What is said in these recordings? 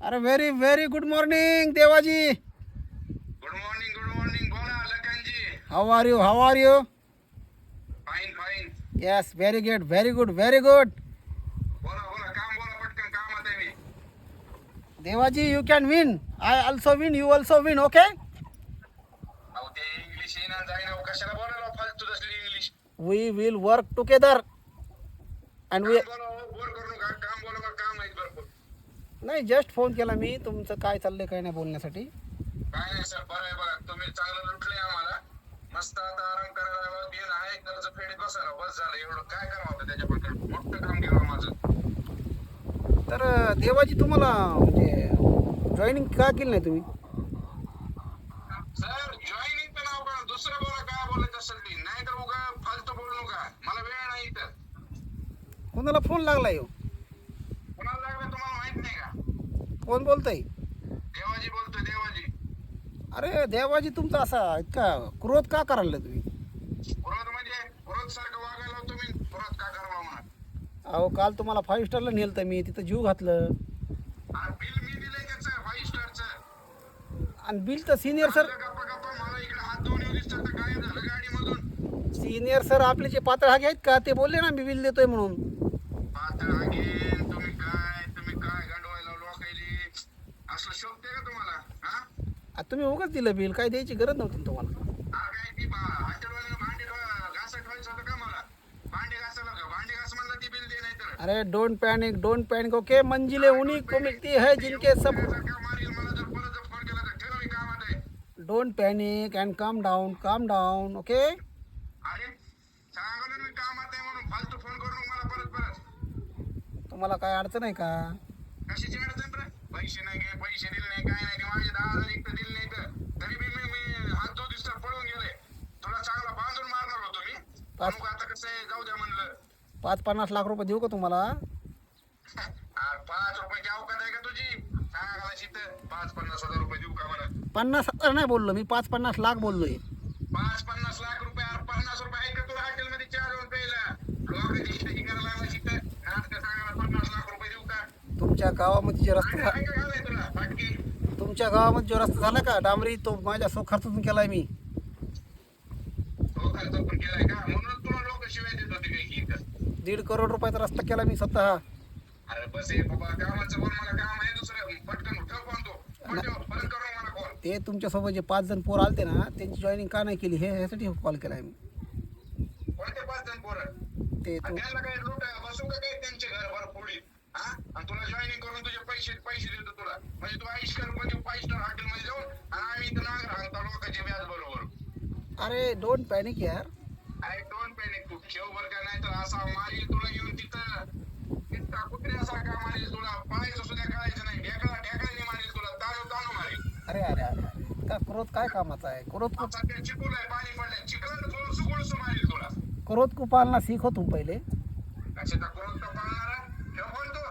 અરે very very good morning Devaji good morning good morning બોલા Lakhanji how are you how are you fine fine yes very good very good very good બોલા બોલા કામ બોલા પટકન કામ હતા મે Devaji you can win I also win you also win okay આવ તે ઇંગ્લિશ એના જાઈને કશા બોલાલો ફાલતુ દસલી English we will work together and we બોલો બોલ કરો नाही जस्ट फोन केला मी. तुमचं काय चाललंय काय नाही बोलण्यासाठी. काय नाही सर बरं आहे बघा तुम्ही चांगलं लुटले आम्हाला. मस्त आता आराम करायला बिन आहे कर्ज फेडीत बसायला. बस झालं एवढं. काय करावं होतं त्याच्या मोठं काम केलं माझं. तर अं, देवाजी तुम्हाला म्हणजे जॉईनिंग का केली नाही तुम्ही? सर जॉईनिंगचं नाव का दुसरं बोला काय बोलायचं असेल ती. नाही तर उगा फालतू बोलू नका. मला वेळ नाही इथं. कोणाला फोन लागला येऊ कुणाला लागलं तुम्हाला माहीत नाही का कोण बोलतंय? देवाजी बोलतोय देवाजी. अरे देवाजी तुमचा असा इतका क्रोध का करायला तुम्ही? पुरत म्हणजे पुरत सारखं वागायला तुम्ही पुरत का करवा म्हणा अहो काल तुम्हाला फाईव्ह स्टारला नेलं मी तिथं जीव घातलं. बिल मी दिलंय त्याचं फाईव्ह स्टारचं आणि बिल तर सिनियर सर गप्पा गप्पा मला इकडे हात दोन येऊ दिसतात तर काय झालं गाडीमधून. सिनियर सर आपले जे पातळ हागे आहेत का ते बोलले ना मी बिल देतोय म्हणून पातळ आगेन तुम्ही काय तुम्ही काय गंडवायला लोकायली असलं शोभते का तुम्हाला हा आ, तुम्ही उगाच दिलं बिल काय द्यायची गरज नव्हती ना तुम्हाला? अरे don't panic don't panic okay मंजिले उन्हीं को मिलती है जिनके सब don't panic and calm down calm down okay तुम्हाला काय अडचण आहे का? पैसे नाही गे पैसे दिले नाही काय नाही माझे दहा हजार एक तर दिले नाही तर तरी बी मी मी हात दोन दिवस पळून गेले तुला चांगला बांधून मारणार होतो मी. पण मग आता कसं आहे? जाऊ द्या म्हणलं. पाच पन्नास लाख रुपये देऊ का तुम्हाला? अरे पाच रुपयाची अवकात आहे का तुझी? सांगायला तिथं पाच पन्नास हजार रुपये देऊ का मला? पन्नास हजार नाही बोललो मी पाच पन्नास लाख बोललोय. पाच पन्नास लाख रुपये अरे पन्नास रुपये आहे का तुला हॉटेलमध्ये चहा देऊन प्यायला लोकांची इथं ही करायला लागला तिथं नाटकं सांगायला पन्नास लाख रुपये देऊ का तुमच्या गावामध्ये जे रस्ता तुमच्या गावामध्ये जो रस्ता झाला का? डांबरी तो माझ्या सो खर्चातून केलाय मी. केलाय दीड करोड रुपयाचा रस्ता केला मी स्वतः. तो. तुमच्यासोबत जे पाच जण पोर आलते ना त्यांची जॉईनिंग का नाही केली हे ह्यासाठी कॉल केला आहे मी ते तू त्यांना काय लूट बसू का काय त्यांचे घर भर फोडी हा आणि तुला जॉईनिंग करून तुझे पैसे पैसे देतो तुला म्हणजे तू आयुष्करमध्ये फाईव्ह स्टार हॉटेल मध्ये जाऊन आणि आम्ही इथं नाग राहतो लोकांचे व्याज बरोबर अरे डोंट पॅनिक यार. अरे दोन पेने तू. ठेव बर का नाही तर असा मारील तुला घेऊन तिथं. तिथं कुत्रे असा का मारील तुला. पाहायचं सुद्धा कळायचं नाही. ढेकळा ढेकळाने मारील तुला. ताणू ताणू मारील. अरे अरे अरे का क्रोध काय कामाचा आहे? क्रोध को आता ते चिकूल आहे पाणी पडलंय. चिकन गोळसू गोळसू मारील तुला. क्रोध को पालना सीखो तुम पहिले. कशाचा क्रोध तर पाळणारा? ठेव बोल तू.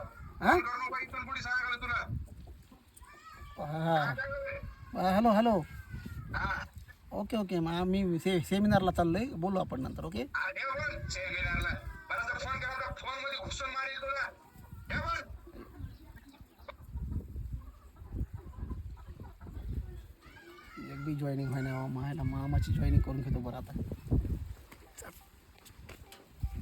हा? करू नको इथून पुढे सांगायला तुला. हा हॅलो हॅलो. हा. ओके ओके मग मी से सेमिनारला चाललोय. बोलू आपण नंतर ओके एक बी जॉईनिंग व्हायना मायला मामाची जॉईनिंग करून घेतो बरं आता.